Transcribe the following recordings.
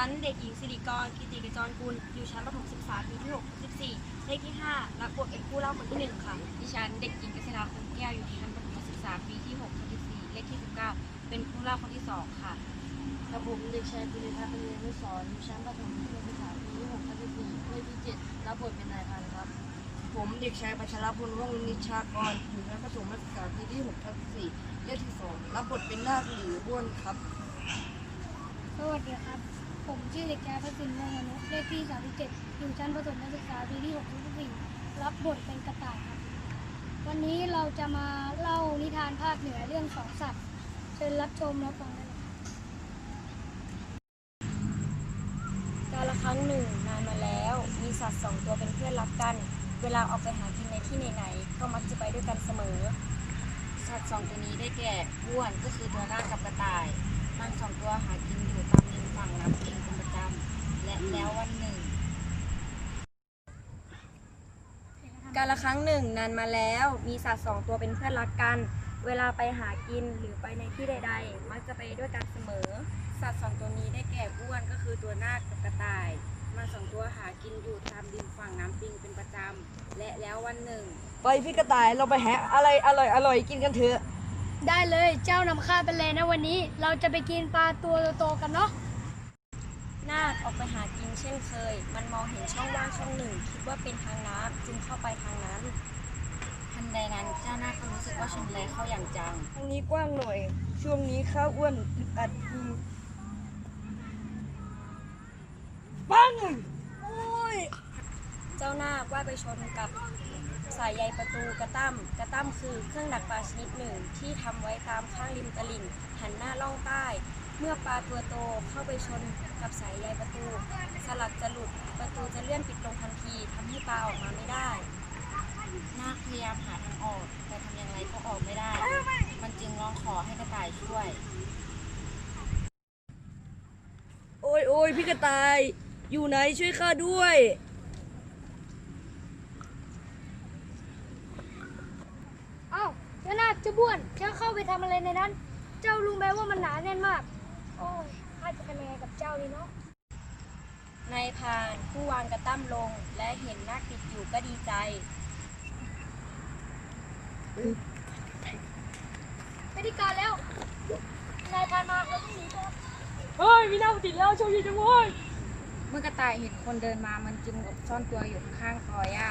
ฉันเด็กหญิงสิริกร กิติกจรกุล อยู่ชั้นประถมศึกษาปีที่6 14เลขที่ 5 รับบทเป็นผู้เล่าคนที่หนึ่งค่ะ ดิฉันเด็กหญิงกฤษฎาคงแก้วอยู่ชั้นประถมศึกษาปีที่6ทับ14เลขที่ 19 เป็นผู้เล่าคนที่ 2 ค่ะ กระผมเด็กชายปุริพัฒน์เป็นเรียนผู้สอนอยู่ชั้นประถมศึกษาปีที่6ทับ14เลขที่ 7 รับบทเป็นนายพันครับ ผมเด็กชายปัชรพลว่องนิชากร อยู่ชั้นประถมศึกษาปีที่6ทับ4เลขที่ 2 รับบทเป็นนาคหรือบ้วนครับ สวัสดีครับ ผมชื่อเด็กชายพัสินวงศ์มนุษย์เลขที่ 37 อยู่ชั้นประถมศึกษาปีที่6ถึง4รับบทเป็นกระต่ายครับ วันนี้เราจะมาเล่านิทานภาคเหนือเรื่องสองสัตว์ เชิญรับชมรับฟังได้เลยครับกาละครั้งหนึ่งนานมาแล้ว มีสัตว์สองตัวเป็นเพื่อนรักกัน เวลาออกไปหากินในที่ไหนๆก็มักจะไปด้วยกันเสมอ สัตว์สองตัวนี้ได้แก่อ้วนก็คือตัวหน้ากับกระต่าย มันสองตัวหากินอยู่ตาม ริมฝั่งน้ำปิงเป็นประจำและแล้ววันหนึ่ง กาละครั้งหนึ่งนานมาแล้วมีสัตว์สองตัวเป็นเพื่อนรักกัน เวลาไปหากินหรือไปในที่ใด ๆ มักจะไปด้วยกันเสมอ สัตว์สองตัวนี้ได้แก่อ้วนก็คือตัวหน้ากับกระต่ายมันสองตัวหากินอยู่ตามริมฝั่งน้ำปิงเป็นประจำและแล้ววันหนึ่ง ไปพี่กระต่ายเราไปหาอะไรอร่อยอร่อยกินกันเถอะ ได้เลยเจ้านำข้าไปเลยนะวันนี้ เราจะไปกินปลาตัวโตๆกันเนาะ นาคออกไปหากินเช่นเคย มันมองเห็นช่องว่างช่องหนึ่ง คิดว่าเป็นทางน้ำจึงเข้าไปทางนั้นทันใดนั้นเจ้าหน้าก็รู้สึกว่าชนแลเข้าอย่างจังทางนี้กว้างหน่อย ช่วงนี้ข้าวอ้วนอึดอัดพุงปังโอ้ยเจ้านาคว่าไปชนกับสายใยประตูกระตั้มกระตั้มคือเครื่องดักปลาชนิดหนึ่งที่ทำไว้ตามข้างริมตลิ่ง หันหน้าล่องใต้ เมื่อปลาตัวโตเข้าไปชนกับสายใยประตู สลักจะหลุดประตูจะเลื่อนปิดลงทันทีทำให้ปลาออกมาไม่ได้นาคพยายามหาทางออก แต่ทำอย่างไรก็ออกไม่ได้ มันจึงร้องขอให้กระต่ายช่วย โอ้ยโอ้ยพี่กระต่าย อยู่ไหนช่วยข้าด้วย เอ้าเจ้านาคเจ้าบ้วน เจ้าเข้าไปทำอะไรในนั้น เจ้ารู้ไหมว่ามันหนาแน่นมาก โอ้ยข้าจะทำยังไงกับเจ้าดีเนาะนายพรานผู้วางกระตั้มลง และเห็นนาคติดอยู่ก็ดีใจ ไม่ได้การแล้ว นายพานมาเราต้องหนีก่อนเฮ้ย มีน้ำติดแล้วโชคดีจังเว้ยเมื่อกระต่ายเห็นคนเดินมามันจึงหลบซ่อนตัวอยู่ข้างๆกอหญ้า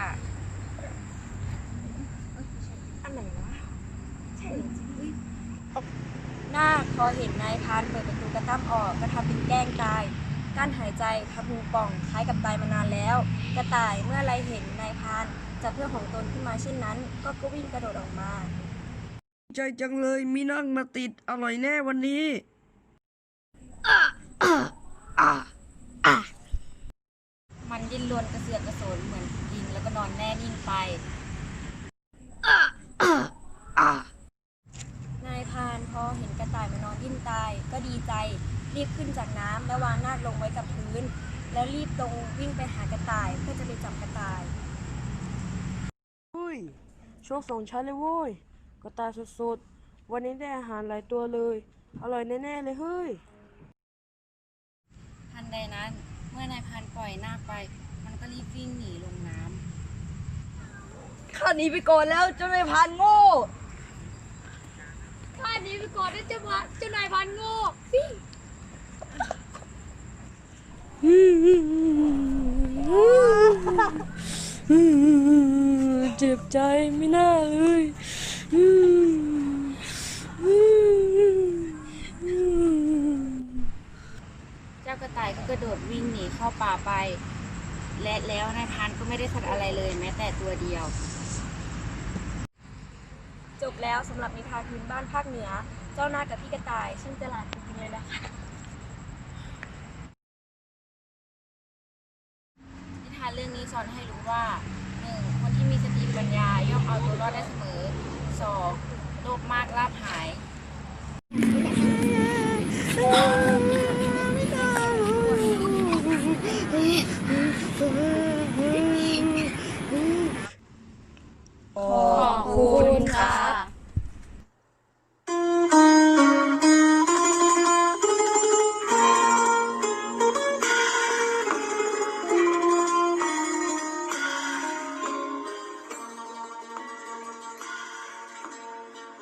อันไหนวะใช่จริงอุ้ย นาคพอเห็นนายพรานเปิดประตูกระตั้มออกก็ทำเป็นแกล้งตายกั้นหายใจทำหูป่องคล้ายกับตายมานานแล้ว กระต่ายเมื่อไรเห็นนายพรานจับเพื่อนของตนขึ้นมาเช่นนั้น ก็ก็วิ่งกระโดดออกมา ใจจังเลยมีนั่งมาติดอร่อยแน่วันนี้มันดิ้นรนกระเสือกกระสนเหมือนยิงแล้วก็นอนแน่นิ่งไป นายพรานพอเห็ นกระต่ายมานอนดิ้นตาย ก็ดีใจ รีบขึ้นจากน้ำและวางนาคลงไว้กับพื้น แล้วรีบตรงวิ่งไปหากระต่ายเพื่อจะไปจับกระต่ายเฮ้ยโชคสองชั้นเลยเว้ยกระต่ายสดๆ วันนี้ได้อาหารหลายตัวเลย อร่อยแน่ๆเลยเฮ้ย ทันใดนั้น เมื่อนายพันปล่อยนาคไป มันก็รีบวิ่งหนีลงน้ำ ข้าหนีไปก่อนแล้วเจ้านายพรานโง่ ข้าหนีไปก่อนนะเจ้าพาเจ้านายพานโง่ฟิเจ็บใจไม่น่าเลยเจ้ากระต่ายก็กระโดดวิ่งหนีเข้าป่าไป และแล้วนายพันก็ไม่ได้สัตว์อะไรเลยแม้แต่ตัวเดียว จบแล้วสำหรับนิทานพื้นบ้านภาคเหนือ เจ้านาคกับพี่กระต่ายช่างฉลาดจริงๆเลยนะคะ นิทานเรื่องนี้สอนให้รู้ว่า 1. คนที่มีสติปัญญาย่อมเอาตัวรอดได้เสมอ 2. โลภมากลาภหาย